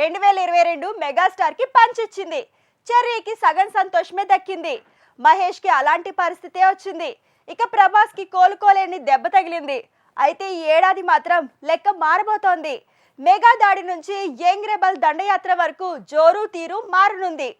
రెండు వేల ఇరవై రెండు మెగాస్టార్కి చెర్రీకి సగం సంతోషమే దక్కింది. మహేష్కి అలాంటి పరిస్థితే వచ్చింది. ఇక ప్రభాస్కి కోలుకోలేని దెబ్బ తగిలింది. అయితే ఈ ఏడాది మాత్రం లెక్క మారబోతోంది. మెగా దాడి నుంచి యంగ్ రెబల్ దండయాత్ర వరకు జోరు తీరు మారనుంది.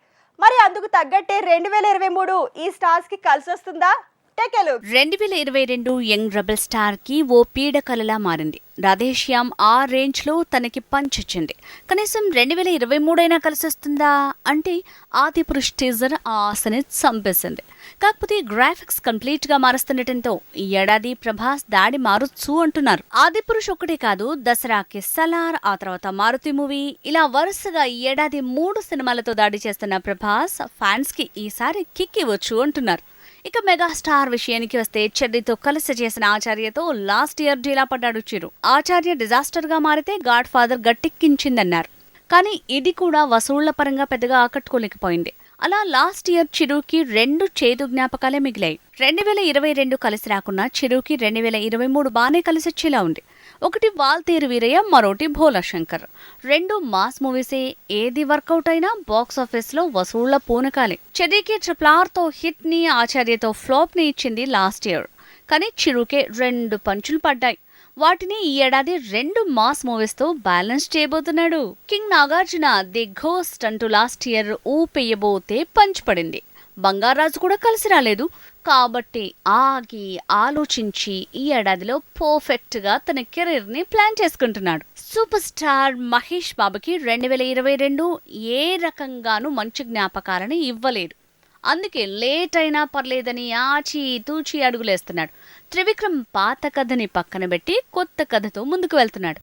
మరి అందుకు తగ్గట్టే రెండు వేల ఇరవై మూడు ఈ స్టార్స్కి కలిసి వస్తుందా టెకెలు రెండు వేల ఇరవై రెండు యంగ్ రెబల్ స్టార్కి ఓ పీడకలలా మారింది. రాధేశ్యామ్ ఆ రేంజ్లో తనకి పంచొచ్చింది కనీసం రెండు వేల ఇరవై మూడైనా కలిసొస్తుందా? అంటే ఆది పురుష్ టీజర్ ఆ ఆశని చంపేసింది. కాకపోతే గ్రాఫిక్స్ కంప్లీట్గా మారుస్తుండటంతో ఈ ఏడాది ప్రభాస్ దాడి మారుచ్చు అంటున్నారు. ఆది పురుష్ ఒకటే కాదు దసరాకి సలార్ ఆ తర్వాత మారుతి మూవీ. ఇలా వరుసగా ఈ ఏడాది మూడు సినిమాలతో దాడి చేస్తున్న ప్రభాస్ ఫ్యాన్స్కి ఈసారి కిక్ ఇవ్వచ్చు అంటున్నారు. ఇక మెగాస్టార్ విషయానికి వస్తే చెర్రీతో కలిసి చేసిన ఆచార్యతో లాస్ట్ ఇయర్ డీలా పడ్డాడు చిరు. ఆచార్య డిజాస్టర్గా మారితే గాడ్ ఫాదర్ గట్టెక్కించిందన్నారు. కానీ ఇది కూడా వసూళ్ళ పరంగా పెద్దగా ఆకట్టుకోలేకపోయింది. అలా లాస్ట్ ఇయర్ చిరుకి రెండు చేదు జ్ఞాపకాలే మిగిలాయి. రెండు వేల ఇరవై రెండు కలిసి రాకున్నా చిరుకి రెండు వేల ఇరవై మూడు బాగానే కలిసొచ్చేలా ఉంది. ఒకటి వాల్తేరు వీరయ్య మరోటి భోలా శంకర్. రెండు మాస్ మూవీసే ఏది వర్కౌట్ అయినా బాక్స్ ఆఫీస్లో వసూళ్ళ పూనకాలే. చెదికి ట్రిప్లార్తో తో హిట్ని ఆచార్యతో ఫ్లాప్ని ఇచ్చింది లాస్ట్ ఇయర్. కానీ చిరుకే రెండు పంచులు పడ్డాయి. వాటిని ఈ ఏడాది రెండు మాస్ మూవీస్తో బ్యాలెన్స్ చేయబోతున్నాడు. కింగ్ నాగార్జున ది ఘోస్ట్ అంటూ లాస్ట్ ఇయర్ ఊపెయ్యబోతే పంచి పడింది. బంగారాజు కూడా కలిసి రాలేదు. కాబట్టి ఆగి ఆలోచించి ఈ ఏడాదిలో పర్ఫెక్ట్గా తన కెరీర్ని ప్లాన్ చేసుకుంటున్నాడు. సూపర్ స్టార్ మహేష్ బాబుకి రెండు వేల ఇరవై రెండు ఏ రకంగానూ మంచి జ్ఞాపకాలను ఇవ్వలేదు. అందుకే లేట్ అయినా పర్లేదని ఆచి తూచి అడుగులేస్తున్నాడు. త్రివిక్రమ్ పాత కథని పక్కన పెట్టి కొత్త కథతో ముందుకు వెళ్తున్నాడు.